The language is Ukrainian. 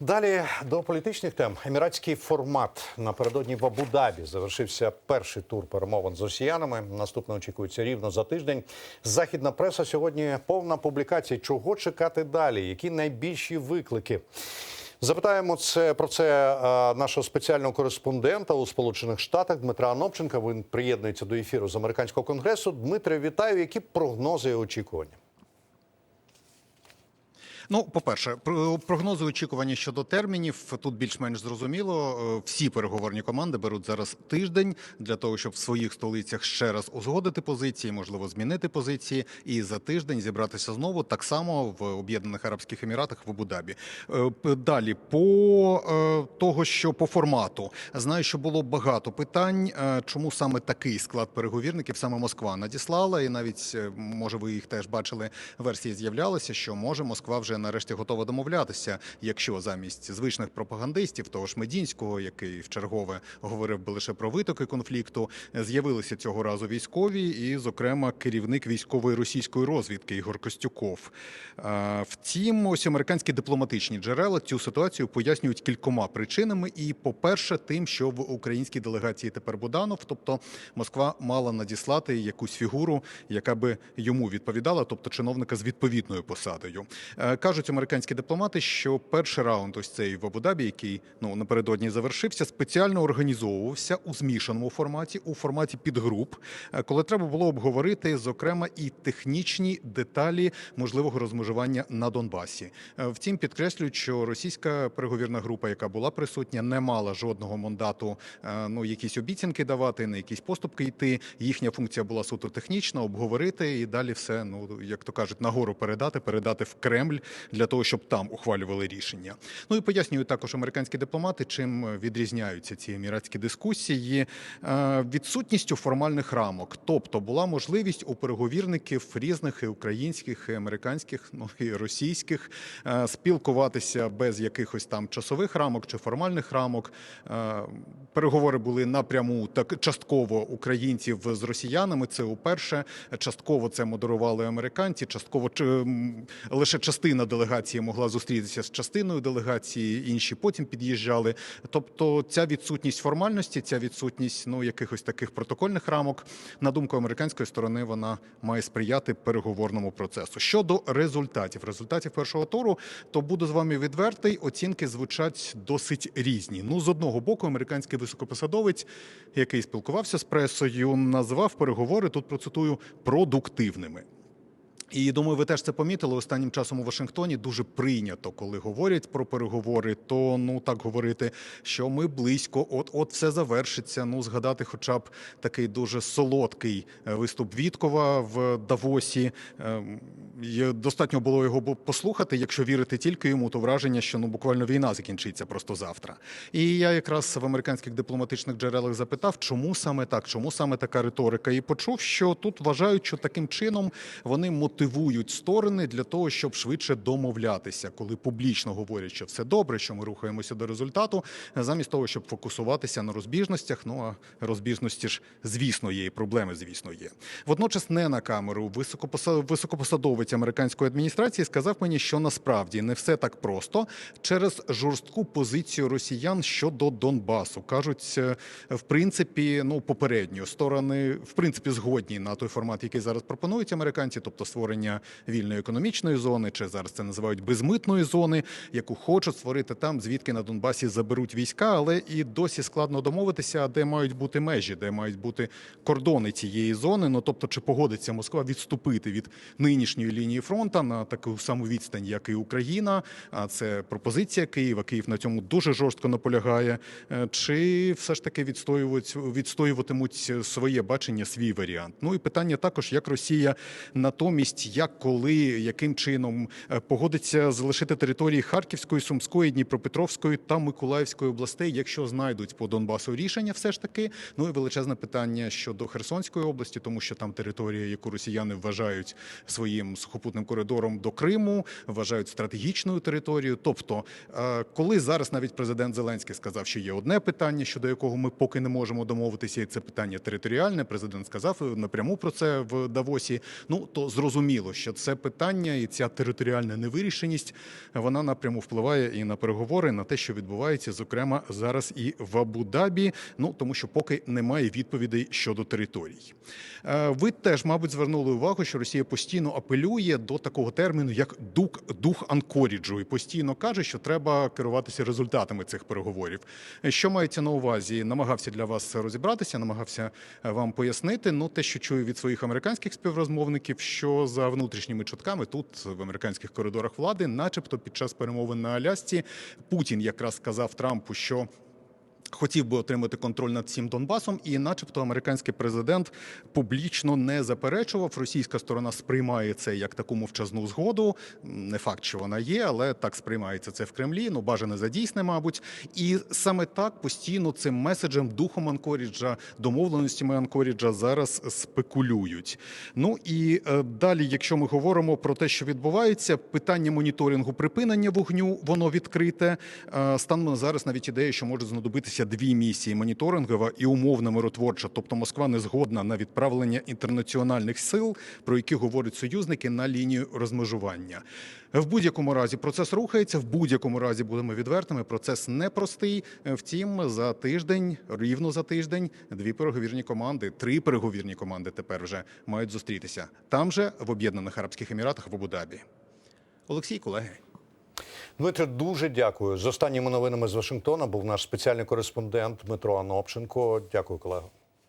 Далі до політичних тем. Еміратський формат напередодні в Абу-Дабі завершився перший тур перемовин з росіянами. Наступне очікується рівно за тиждень. Західна преса сьогодні повна публікація. Чого чекати далі? Які найбільші виклики? Запитаємо це про це е, нашого спеціального кореспондента у Сполучених Штатах Дмитра Анопченка. Він приєднується до ефіру з американського конгресу. Дмитре, вітаю. Які прогнози і очікування? Ну, по-перше, про- прогнози очікування щодо термінів тут більш-менш зрозуміло. Е, Всі переговорні команди беруть зараз тиждень для того, щоб в своїх столицях ще раз узгодити позиції, можливо, змінити позиції, і за тиждень зібратися знову так само в Об'єднаних Арабських Еміратах в Абу-Дабі. Е, Далі по е, того, що по формату знаю, що було багато питань, чому саме такий склад переговірників саме Москва надіслала, і навіть може ви їх теж бачили. Версії з'являлися, що може Москва вже нарешті готова домовлятися, якщо замість звичних пропагандистів, того ж Медінського, який в чергове говорив би лише про витоки конфлікту, е, з'явилися цього разу військові, і, зокрема, керівник військової російської розвідки Ігор Костюков. Е, Втім, ось американські дипломатичні джерела цю ситуацію пояснюють кількома причинами. І, по-перше, тим, що в українській делегації тепер Буданов, тобто Москва мала надіслати якусь фігуру, яка би йому відповідала, тобто чиновника з відповідною посадою. Кажуть американські дипломати, що перший раунд, ось цей в Абу-Дабі, який ну напередодні завершився, спеціально організовувався у змішаному форматі, у форматі підгруп, е, коли треба було обговорити, зокрема, і технічні деталі можливого розмежування на Донбасі. Е, Втім, підкреслюють, що російська переговірна група, яка була присутня, не мала жодного мандату е, ну якісь обіцянки давати, на якісь поступки йти. Їхня функція була суто технічна, обговорити і далі все, ну як то кажуть, нагору передати, передати в Кремль для того, щоб там ухвалювали рішення. Ну і пояснюють також американські дипломати, чим відрізняються ці еміратські дискусії Е, відсутністю формальних рамок. Тобто була можливість у переговірників різних і українських, і американських, ну і російських е, спілкуватися без якихось там часових рамок чи формальних рамок. Е, Переговори були напряму так частково українців з росіянами. Це уперше. Частково це модерували американці. Частково лише частина делегації могла зустрітися з частиною делегації, інші потім під'їжджали. Тобто, ця відсутність формальності, ця відсутність ну якихось таких протокольних рамок, на думку американської сторони, вона має сприяти переговорному процесу. Щодо результатів, результатів першого туру, то буду з вами відвертий. Оцінки звучать досить різні. Ну, з одного боку, американський високопосадовець, який спілкувався з пресою, назвав переговори тут процитую продуктивними. І думаю, ви теж це помітили останнім часом у Вашингтоні. Дуже прийнято, коли говорять про переговори, то ну так говорити, що ми близько, от от все завершиться. Ну згадати, хоча б такий дуже солодкий е, виступ Віткова в Давосі. Ем, Достатньо було його послухати. Якщо вірити тільки йому, то враження, що ну буквально війна закінчиться просто завтра. І я якраз в американських дипломатичних джерелах запитав, чому саме так, чому саме така риторика, і почув, що тут вважають, що таким чином вони мотивують сторони для того, щоб швидше домовлятися, коли публічно говорять, що все добре, що ми рухаємося до результату, замість того, щоб фокусуватися на розбіжностях. Ну а розбіжності ж, звісно, є і проблеми, звісно, є. Водночас, не на камеру, високопоса- високопосадовець американської адміністрації сказав мені, що насправді не все так просто через жорстку позицію росіян щодо Донбасу. кажуть, е, в принципі, ну попередньо сторони в принципі згодні на той формат, який зараз пропонують американці, тобто створення вільної економічної зони, чи зараз це називають безмитної зони, яку хочуть створити там, звідки на Донбасі заберуть війська, але і досі складно домовитися, де мають бути межі, де мають бути кордони цієї зони. Ну тобто, чи погодиться Москва відступити від нинішньої лінії фронту на таку саму відстань, як і Україна. А це пропозиція Києва. Київ на цьому дуже жорстко наполягає. Е, Чи все ж таки відстоювать відстоюватимуть своє бачення, свій варіант? Ну і питання також, як Росія натомість, як коли, яким чином е, погодиться залишити території Харківської, Сумської, Дніпропетровської та Миколаївської областей, якщо знайдуть по Донбасу рішення, все ж таки. Ну і величезне питання щодо Херсонської області, тому що там територія, яку росіяни вважають своїм сухопутним коридором до Криму, вважають стратегічною територією. Тобто, е, коли зараз навіть президент Зеленський сказав, що є одне питання, щодо якого ми поки не можемо домовитися, і це питання територіальне. Президент сказав напряму про це в Давосі. Ну то зрозуміло. Зрозуміло, що це питання і ця територіальна невирішеність вона напряму впливає і на переговори, на те, що відбувається, зокрема зараз і в Абу-Дабі. Ну тому що поки немає відповідей щодо територій. Е, Ви теж, мабуть, звернули увагу, що Росія постійно апелює до такого терміну, як дух, дух анкоріджу, і постійно каже, що треба керуватися результатами цих переговорів. Що мається на увазі? Намагався для вас розібратися, намагався е, вам пояснити. Ну, те, що чую від своїх американських співрозмовників, що за внутрішніми чутками тут в американських коридорах влади, начебто, під час перемовин на Алясці, Путін якраз сказав Трампу, що хотів би отримати контроль над всім Донбасом, і, начебто, американський президент публічно не заперечував. Російська сторона сприймає це як таку мовчазну згоду. Не факт, що вона є, але так сприймається це в Кремлі. Ну бажане за дійсне, мабуть. І саме так постійно цим меседжем, духом Анкоріджа, домовленостями Анкоріджа зараз спекулюють. Ну і е, далі, якщо ми говоримо про те, що відбувається, питання моніторингу припинення вогню, воно відкрите. Е, станом зараз навіть ідея, що можуть знадобитися дві місії моніторингова і умовна миротворча. Тобто Москва не згодна на відправлення інтернаціональних сил, про які говорять союзники на лінію розмежування. В будь-якому разі процес рухається. В будь-якому разі будемо відвертими. Процес непростий. Втім, за тиждень, рівно за тиждень, дві переговірні команди, три переговірні команди тепер вже мають зустрітися там же в Об'єднаних Арабських Еміратах в Абу-Дабі. Олексій, колеги. Дмитре, дуже дякую. З останніми новинами з Вашингтона був наш спеціальний кореспондент Дмитро Анопченко. Дякую, колего.